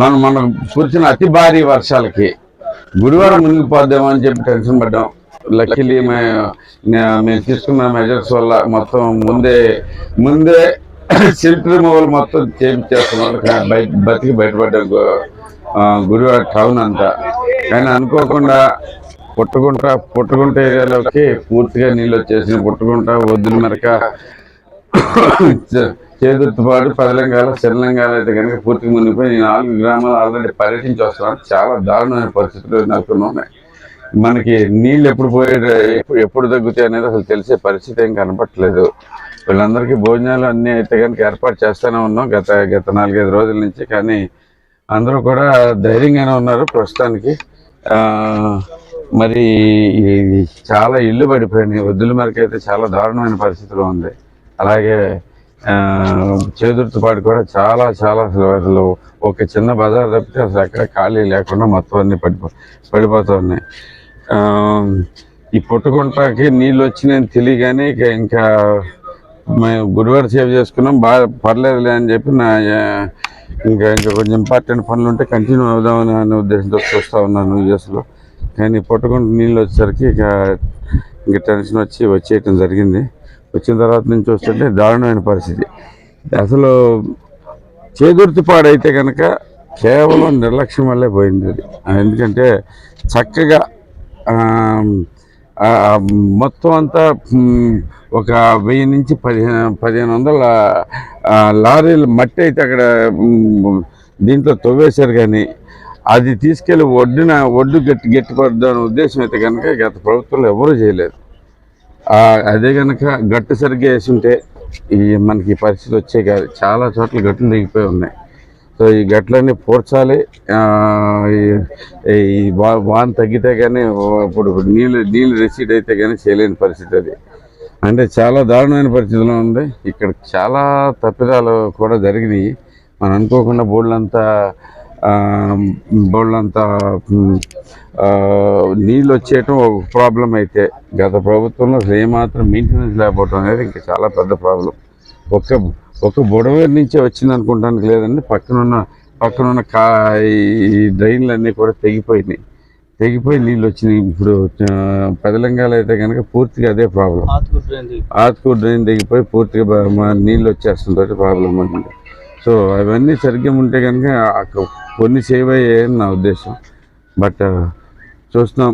మనం మనం కురిసిన అతి భారీ వర్షాలకి గురువారం మునిగిపోద్దామని చెప్పి టెన్షన్ పడ్డాం. లక్కీలీ మేము తీసుకున్న మెజర్స్ వల్ల మొత్తం ముందే ముందే సిల్క్ రిమూవల్ మొత్తం చేయించేస్తున్నాం బయట బతికి బయటపడ్డాం గురువారం టౌన్ అంతా. కానీ అనుకోకుండా పుట్టుకుంట పుట్టుకుంట ఏరియాలోకి పూర్తిగా నీళ్ళు వచ్చేసి పుట్టుకుంట వద్దుల మెరక చేదుర్తిపాడు పదలంగాల శరణంగాల అయితే కనుక పూర్తిగా మునిగిపోయి నేను నాలుగు గ్రామాలు ఆల్రెడీ పర్యటించి వస్తున్నాను. చాలా దారుణమైన పరిస్థితులు నాకు ఉన్నాయి. మనకి నీళ్ళు ఎప్పుడు పోయే ఎప్పుడు ఎప్పుడు తగ్గుతాయి అనేది అసలు తెలిసే పరిస్థితి ఏం కనపట్లేదు వీళ్ళందరికీ భోజనాలు అన్నీ అయితే కనుక ఏర్పాటు చేస్తూనే ఉన్నాం గత గత నాలుగైదు రోజుల నుంచి. కానీ అందరూ కూడా ధైర్యంగానే ఉన్నారు ప్రస్తుతానికి. మరి చాలా ఇల్లు పడిపోయినాయి. వద్దుల మేరకు అయితే చాలా దారుణమైన పరిస్థితిలో ఉంది. అలాగే ఆ, పాటు కూడా చాలా చాలా అసలు ఒక చిన్న బజార్ తప్పితే అసలు ఎక్కడ ఖాళీ లేకుండా మొత్తం అన్ని పడిపో పడిపోతూ ఉన్నాయి ఈ పుట్టుకుంటకి నీళ్ళు వచ్చినాయని తెలియగానే ఇక ఇంకా మేము గురువారి సేవ్ చేసుకున్నాం. బాగా పర్లేదులే అని చెప్పి నా ఇంకా ఇంకా కొంచెం ఇంపార్టెంట్ పనులు ఉంటే కంటిన్యూ అవుదామని అనే ఉద్దేశంతో చూస్తూ ఉన్నాను యూఎస్లో. కానీ పుట్టకుండా నీళ్ళు వచ్చేసరికి ఇక ఇంకా టెన్షన్ వచ్చి వచ్చేయటం జరిగింది. వచ్చిన తర్వాత నుంచి చూస్తుంటే దారుణమైన పరిస్థితి. అసలు చేదుర్తిపాడైతే కనుక కేవలం నిర్లక్ష్యం వల్లే పోయింది అది. ఎందుకంటే చక్కగా మొత్తం అంతా ఒక వెయ్యి నుంచి పదిహేను పదిహేను వందల లారీలు మట్టి అయితే అక్కడ దీంట్లో తవ్వేశారు కానీ అది తీసుకెళ్ళి ఒడ్డున ఒడ్డు గట్టి గట్టిపడదాం ఉద్దేశం అయితే కనుక గత ప్రభుత్వంలో ఎవరూ చేయలేదు. అదే కనుక గట్టు సరిగ్గా వేసుంటే ఈ మనకి పరిస్థితి వచ్చే కాదు. చాలా చోట్ల గట్లు దిగిపోయి ఉన్నాయి. సో ఈ గట్లన్నీ పూడ్చాలి. ఈ- వాన తగ్గితే కానీ ఇప్పుడు నీళ్ళు నీళ్ళు రిసీడ్ అయితే కానీ చేయలేని పరిస్థితి అది. అంటే చాలా దారుణమైన పరిస్థితిలో ఉంది. ఇక్కడ చాలా తప్పిదాలు కూడా జరిగినాయి. మనం అనుకోకుండా బోర్డులంతా ఆ, నీళ్ళు వచ్చేయటం ఒక ప్రాబ్లం అయితే. గత ప్రభుత్వంలో ఏమాత్రం మెయింటెనెన్స్ లేకపోవడం అనేది ఇంకా చాలా పెద్ద ప్రాబ్లం ఒక ఒక బుడవేరు నుంచే వచ్చింది అనుకుంటానికి లేదండి. పక్కనున్న పక్కనున్న కా ఈ డ్రైన్లు అన్నీ కూడా తెగిపోయినాయి. తెగిపోయి నీళ్ళు వచ్చినాయి. ఇప్పుడు పెదలంగాలు అయితే కనుక పూర్తిగా అదే ప్రాబ్లం ఆత్కూరు డ్రైన్ తెగిపోయి పూర్తిగా నీళ్ళు వచ్చేస్తుంటే ప్రాబ్లం అనమాట సో అవన్నీ సరిగ్గా ఉంటే కనుక కొన్ని సేవ్ అయ్యాయని నా ఉద్దేశం. బట్ uh, చూస్తున్నాం